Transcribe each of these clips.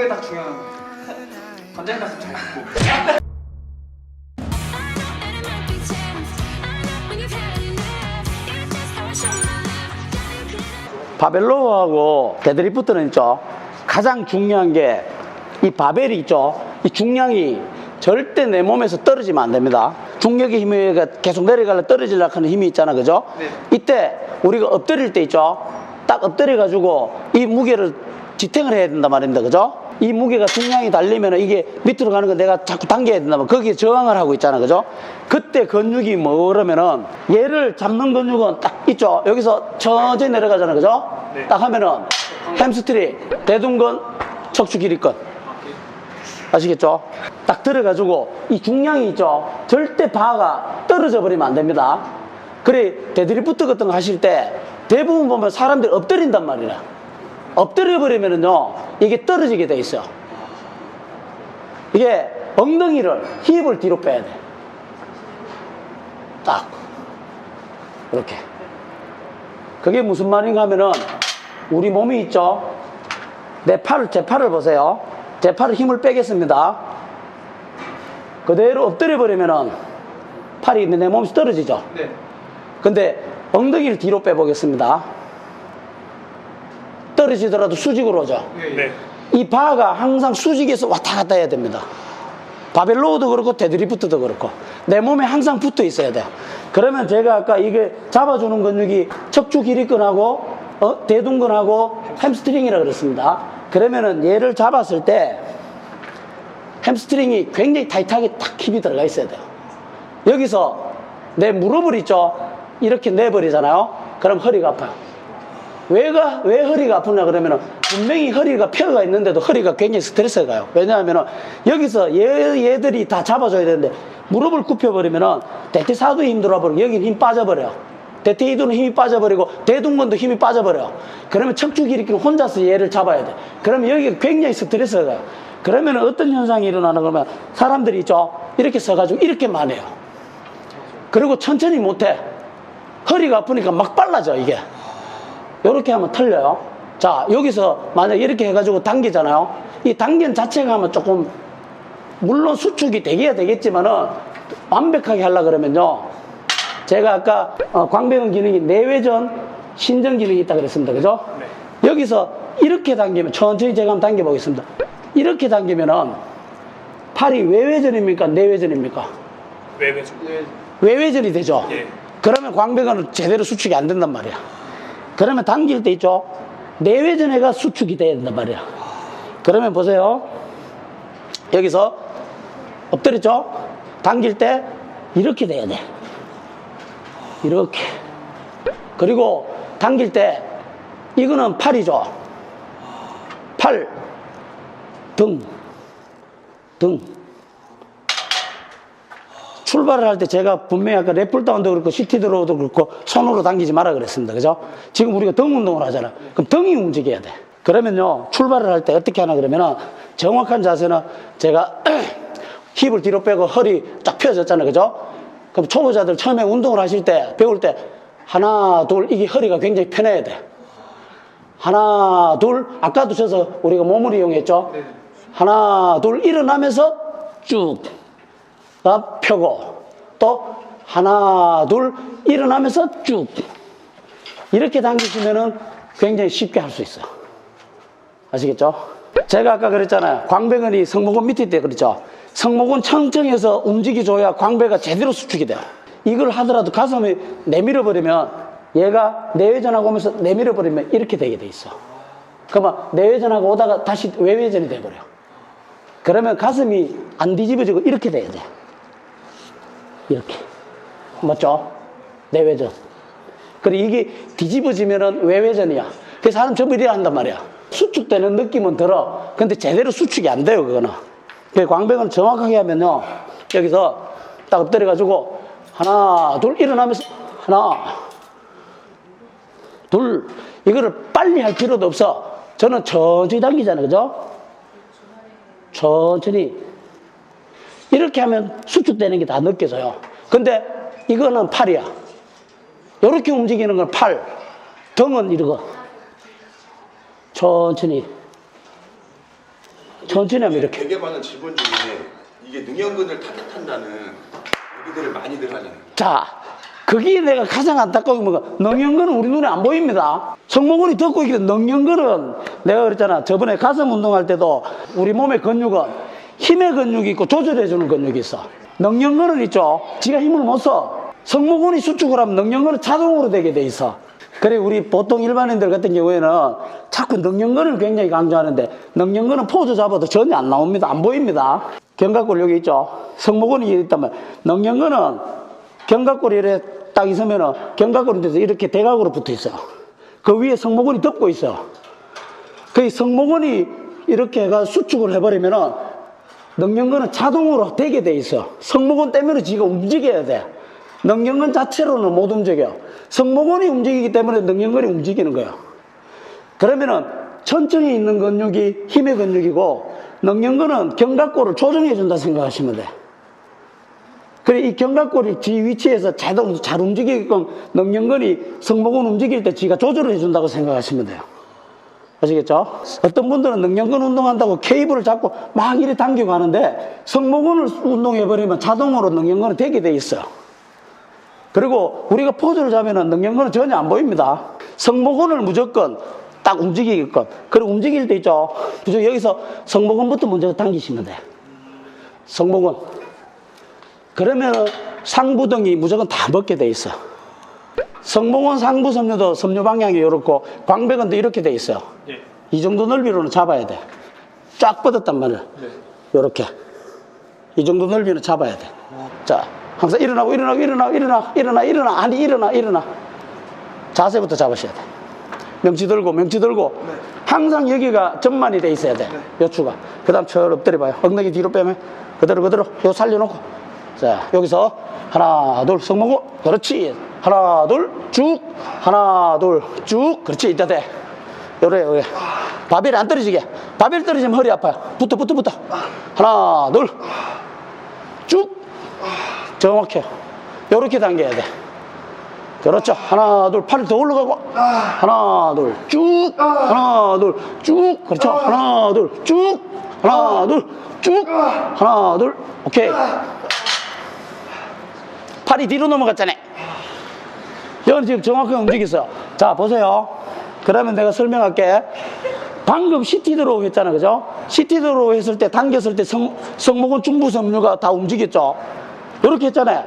그게 딱 중요한 거예요. 관장님 말씀 잘 듣고. 바벨로하고 데드리프트는 있죠. 가장 중요한 게 이 바벨이 있죠. 이 중량이 절대 내 몸에서 떨어지면 안 됩니다. 중력의 힘이 계속 내려가려 떨어지려고 하는 힘이 있잖아. 그죠? 네. 이때 우리가 엎드릴 때 있죠. 딱 엎드려 가지고 이 무게를 지탱을 해야 된단 말입니다. 그죠? 이 무게가 중량이 달리면 이게 밑으로 가는 거 내가 자꾸 당겨야 된다면 거기에 저항을 하고 있잖아. 그죠? 그때 근육이 뭐라면은 얘를 잡는 근육은 딱 있죠. 여기서 천천히 내려가잖아. 그죠? 네. 딱 하면은 햄스트링, 대둔근, 척추 길이근. 아시겠죠? 딱 들어가지고 이 중량이 있죠. 절대 바가 떨어져 버리면 안 됩니다. 그래 데드리프트 같은 거 하실 때 대부분 보면 사람들이 엎드린단 말이야. 엎드려 버리면은요 이게 떨어지게 돼 있어요. 이게 엉덩이를 힙을 뒤로 빼야 돼. 딱 이렇게. 그게 무슨 말인가 하면은 우리 몸이 있죠. 내 팔을 제 팔을 보세요. 제 팔을 힘을 빼겠습니다. 그대로 엎드려 버리면은 팔이 내 몸에서 떨어지죠. 네. 근데 엉덩이를 뒤로 빼보겠습니다. 떨어지더라도 수직으로 오죠. 네. 네. 이 바가 항상 수직에서 왔다 갔다 해야 됩니다. 바벨로우도 그렇고 데드리프트도 그렇고 내 몸에 항상 붙어 있어야 돼요. 그러면 제가 아까 이게 잡아주는 근육이 척추 길이근하고 어, 대둔근하고 햄스트링이라 그랬습니다. 그러면은 얘를 잡았을 때 햄스트링이 굉장히 타이트하게 딱 힘이 들어가 있어야 돼요. 여기서 내 무릎을 있죠. 이렇게 내버리잖아요. 그럼 허리가 아파요. 왜가, 왜 허리가 아프냐 그러면은 분명히 허리가 펴가 있는데도 허리가 굉장히 스트레스가 가요. 왜냐하면은 여기서 얘, 얘들이 다 잡아줘야 되는데 무릎을 굽혀버리면은 대퇴사도 힘들어버리고 여긴 힘 빠져버려요. 대퇴이도는 힘이 빠져버리고 대둔근도 힘이 빠져버려요. 그러면 척추 길이끼는 혼자서 얘를 잡아야 돼. 그러면 여기가 굉장히 스트레스가 가요. 그러면 어떤 현상이 일어나는 그러면 사람들이 있죠. 이렇게 서가지고 이렇게만 해요. 그리고 천천히 못해. 허리가 아프니까 막 빨라져, 이게. 이렇게 하면 틀려요. 자, 여기서 만약 이렇게 해가지고 당기잖아요. 이 당긴 자체가 하면 조금, 물론 수축이 되게야 되겠지만은 완벽하게 하려 그러면요. 제가 아까 어, 광배근 기능이 내외전, 신전 기능이 있다 그랬습니다. 그죠? 여기서 이렇게 당기면, 천천히 제가 한번 당겨보겠습니다. 이렇게 당기면은 팔이 외회전입니까? 내외전입니까? 외외죠. 네. 외회전이 되죠. 예. 그러면 광배근은 제대로 수축이 안 된단 말이야. 그러면 당길 때 있죠. 내외전해가 수축이 돼야 된단 말이야. 그러면 보세요. 여기서 엎드렸죠? 당길 때 이렇게 돼야 돼. 이렇게. 그리고 당길 때 이거는 팔이죠. 팔, 등, 등. 출발을 할 때 제가 분명히 아까 랩풀다운도 그렇고 시티드로우도 그렇고 손으로 당기지 마라 그랬습니다. 그죠? 지금 우리가 등 운동을 하잖아. 그럼 등이 움직여야 돼. 그러면요, 출발을 할 때 어떻게 하나 그러면은 정확한 자세는 제가 힙을 뒤로 빼고 허리 딱 펴졌잖아요. 그죠? 그럼 초보자들 처음에 운동을 하실 때, 배울 때 하나, 둘, 이게 허리가 굉장히 편해야 돼. 하나, 둘, 아까도 쳐서 우리가 몸을 이용했죠? 네. 하나, 둘, 일어나면서 쭉. 다 펴고 또 하나 둘 일어나면서 쭉 이렇게 당기시면은 굉장히 쉽게 할 수 있어요. 아시겠죠? 제가 아까 그랬잖아요. 광배근이 성모근 밑에 있대 그랬죠? 성모근 청청해서 움직여줘야 광배가 제대로 수축이 돼요. 이걸 하더라도 가슴에 내밀어 버리면 얘가 내외전하고 오면서 내밀어 버리면 이렇게 되게 돼 있어. 그러면 내외전하고 오다가 다시 외외전이 돼버려 그러면 가슴이 안 뒤집어지고 이렇게 돼야 돼 이렇게. 맞죠? 내외전. 그래, 이게 뒤집어지면은 외외전이야. 그래서 사람 전부 이래야 한단 말이야. 수축되는 느낌은 들어. 근데 제대로 수축이 안 돼요, 그거는. 그 광배근을 정확하게 하면요. 여기서 딱 엎드려가지고, 하나, 둘, 일어나면서, 하나, 둘. 이거를 빨리 할 필요도 없어. 저는 천천히 당기잖아요, 그죠? 천천히. 이렇게 하면 수축되는 게 다 느껴져요. 근데 이거는 팔이야. 이렇게 움직이는 건 팔. 등은 이러고. 천천히. 천천히 하면 이렇게. 되게 많은 질문 중에 이게 능형근을 타겟한다는 얘기들을 많이들 하잖아요. 자, 그게 내가 가장 안타까운 게 뭐가 능형근은 우리 눈에 안 보입니다. 성모근이 덮고 있기 때문에 능형근은 내가 그랬잖아. 저번에 가슴 운동할 때도 우리 몸의 근육은 힘의 근육이 있고 조절해주는 근육이 있어. 능형근은 있죠. 지가 힘을 못 써. 성모근이 수축을 하면 능형근은 자동으로 되게 돼 있어. 그래 우리 보통 일반인들 같은 경우에는 자꾸 능형근을 굉장히 강조하는데 능형근은 포즈 잡아도 전혀 안 나옵니다. 안 보입니다. 견갑골 여기 있죠. 성모근이 있다면 능형근은 견갑골이 이렇게 딱 있으면은 견갑골이 돼서 이렇게 대각으로 붙어 있어요. 그 위에 성모근이 덮고 있어요. 그 성모근이 이렇게 수축을 해버리면은 능형근은 자동으로 되게 돼 있어. 성모근 때문에 지가 움직여야 돼. 능형근 자체로는 못 움직여. 성모근이 움직이기 때문에 능형근이 움직이는 거예요. 그러면은 천천히 있는 근육이 힘의 근육이고 능형근은 견갑골을 조정해 준다 생각하시면 돼. 그래 이 견갑골이 지 위치에서 자동 잘 움직이게끔 능형근이 성모근 움직일 때 지가 조절을 해 준다고 생각하시면 돼요. 아시겠죠? 어떤 분들은 능력근 운동한다고 케이블을 잡고 막 이리 당기고 하는데 성모근을 운동해버리면 자동으로 능력근은 되게 돼 있어요. 그리고 우리가 포즈를 잡으면 능력근은 전혀 안 보입니다. 성모근을 무조건 딱 움직이게끔. 그리고 움직일 때 있죠. 그죠? 여기서 성모근부터 먼저 당기시면 돼. 성모근. 그러면 상부등이 무조건 다 먹게 돼 있어. 성모근 상부 섬유도 섬유 방향이 이렇고 광배근도 이렇게 돼 있어요. 예. 이 정도 넓이로는 잡아야 돼. 쫙 뻗었단 말이야. 네. 요렇게. 이 정도 넓이는 잡아야 돼. 자, 항상 일어나고, 일어나고, 일어나고, 일어나, 일어나, 일어나, 아니, 일어나, 일어나. 자세부터 잡으셔야 돼. 명치 들고, 명치 들고. 항상 여기가 전만이 돼 있어야 돼. 요추가. 그 다음 철 엎드려 봐요. 엉덩이 뒤로 빼면 그대로, 그대로. 요 살려놓고. 자, 여기서 하나, 둘, 성모고. 그렇지. 하나, 둘, 쭉. 하나, 둘, 쭉. 그렇지. 이따 돼. 요래, 요래. 바벨이 안 떨어지게. 바벨 떨어지면 허리 아파요. 붙어, 붙어, 붙어. 하나, 둘. 쭉. 정확해요. 요렇게 당겨야 돼. 그렇죠. 하나, 둘, 팔이 더 올라가고. 하나, 둘, 쭉. 하나, 둘, 쭉. 그렇죠. 하나, 둘, 쭉. 하나, 둘, 쭉. 하나, 둘. 오케이. 팔이 뒤로 넘어갔잖아요. 여기 지금 정확하게 움직였어요. 자, 보세요. 그러면 내가 설명할게. 방금 CT 들어오고 했잖아, 그죠? CT 들어오고 했을 때, 당겼을 때 성, 성목은 중부 섬유가 다 움직였죠? 이렇게 했잖아요.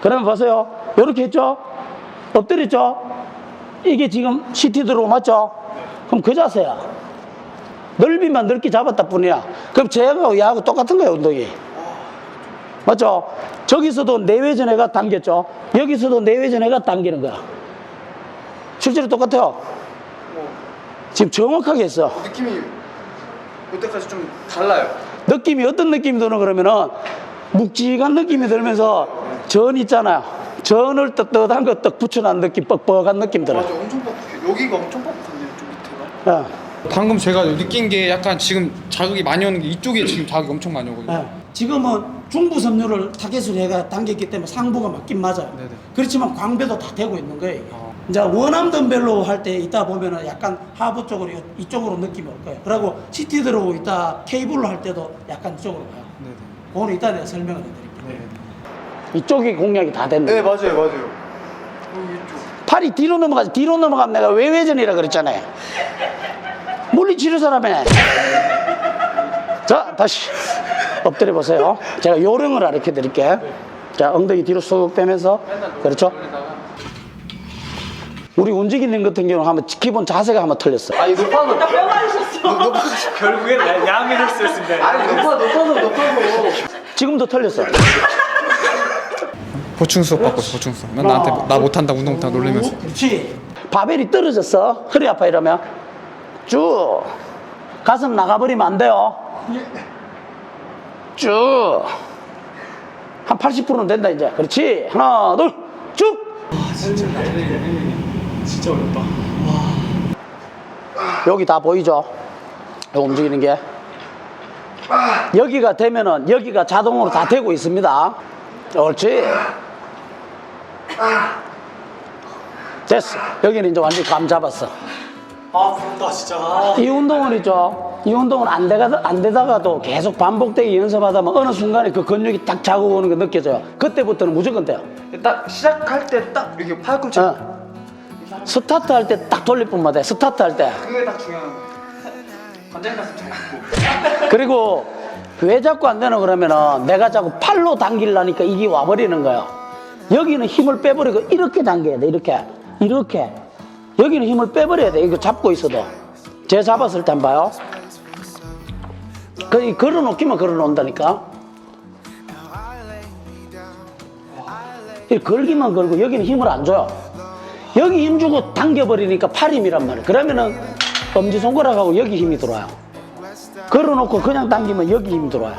그러면 보세요. 이렇게 했죠? 엎드렸죠? 이게 지금 CT 들어오고 맞죠? 그럼 그 자세야. 넓이만 넓게 잡았다 뿐이야. 그럼 쟤하고 얘하고 똑같은 거야, 운동이. 맞죠? 저기서도 내외전해가 당겼죠? 여기서도 내외전해가 당기는 거야. 실제로 똑같아요. 지금 정확하게 했어. 느낌이 그때까지 좀 달라요. 느낌이 어떤 느낌이 드는 그러면은 묵직한 느낌이 들면서 전 있잖아요. 전을 떳떳한 거 떡 붙여놓은 느낌, 뻑뻑한 느낌 들어요. 맞아, 엄청 뻑뻑해. 여기가 엄청 뻑뻑한데요, 좀 밑에가. 예. 방금 제가 느낀 게 약간 지금 자극이 많이 오는 게 이쪽에 지금 자극이 엄청 많이 오거든요. 예. 지금은 중부 섬유를 타겟으로 해가 당겼기 때문에 상부가 맞긴 맞아요. 네네. 그렇지만 광배도 다 되고 있는 거예요. 이게. 어. 이제 원암 덤벨로 할 때 있다 보면은 약간 하부 쪽으로 요- 이쪽으로 느낌이 올 거예요. 그리고 CT 들어오고 있다 케이블로 할 때도 약간 이쪽으로 가요. 네네. 그거는 이따 내가 설명을 해드릴게요. 네. 이쪽이 공략이 다 됐네. 네, 맞아요, 맞아요. 팔이 뒤로 넘어가지 뒤로 넘어가면 내가 외회전이라 그랬잖아요. 물리치료 사람이네. 자 다시 엎드려 보세요. 제가 요령을 가르쳐 드릴게. 자 엉덩이 뒤로 쑥 빼면서 그렇죠. 우리 움직이는 같은 경우는 한번 기본 자세가 한번 틀렸어. 아니, 높아서. 높아서. 결국엔 야- 양해를 쓰였습니다. 아니, 높아, 높아서, 높아서. 지금도 틀렸어. 보충 수업 받고 있어, 보충 수업. 맨 나한테 나 못한다, 운동 못한다 놀리면서. 그렇지. 바벨이 떨어졌어. 허리 아파 이러면 쭉 가슴 나가버리면 안 돼요. 쭉. 한 80%는 된다 이제. 그렇지. 하나, 둘, 쭉. 진짜 어렵다. 여기 다 보이죠? 여기 움직이는 게. 여기가 되면은 여기가 자동으로 다 되고 있습니다. 옳지. 됐어. 여기는 이제 완전히 감 잡았어. 아 부럽다 진짜. 이 운동은 있죠. 이 운동은 안, 되가, 안 되다가도 계속 반복되게 연습하다 보면 어느 순간에 그 근육이 딱 자국 오는 게 느껴져요. 그때부터는 무조건 돼요. 딱 시작할 때 딱 이렇게 팔꿈치 어. 스타트 할 때 딱 돌릴 뿐만 돼. 스타트 할 때. 그게 딱 중요한 거. 관장님 가슴 잘 굽고. 그리고 왜 자꾸 안 되나 그러면은 내가 자꾸 팔로 당기려니까 이게 와버리는 거예요. 여기는 힘을 빼버리고 이렇게 당겨야 돼. 이렇게. 이렇게. 여기는 힘을 빼버려야 돼. 이거 잡고 있어도. 제 잡았을 때 한번 봐요. 그, 걸어놓기만 걸어놓는다니까. 이 걸기만 걸고 여기는 힘을 안 줘요. 여기 힘 주고 당겨버리니까 팔 힘이란 말이에요. 그러면은 엄지손가락하고 여기 힘이 들어와요. 걸어놓고 그냥 당기면 여기 힘이 들어와요.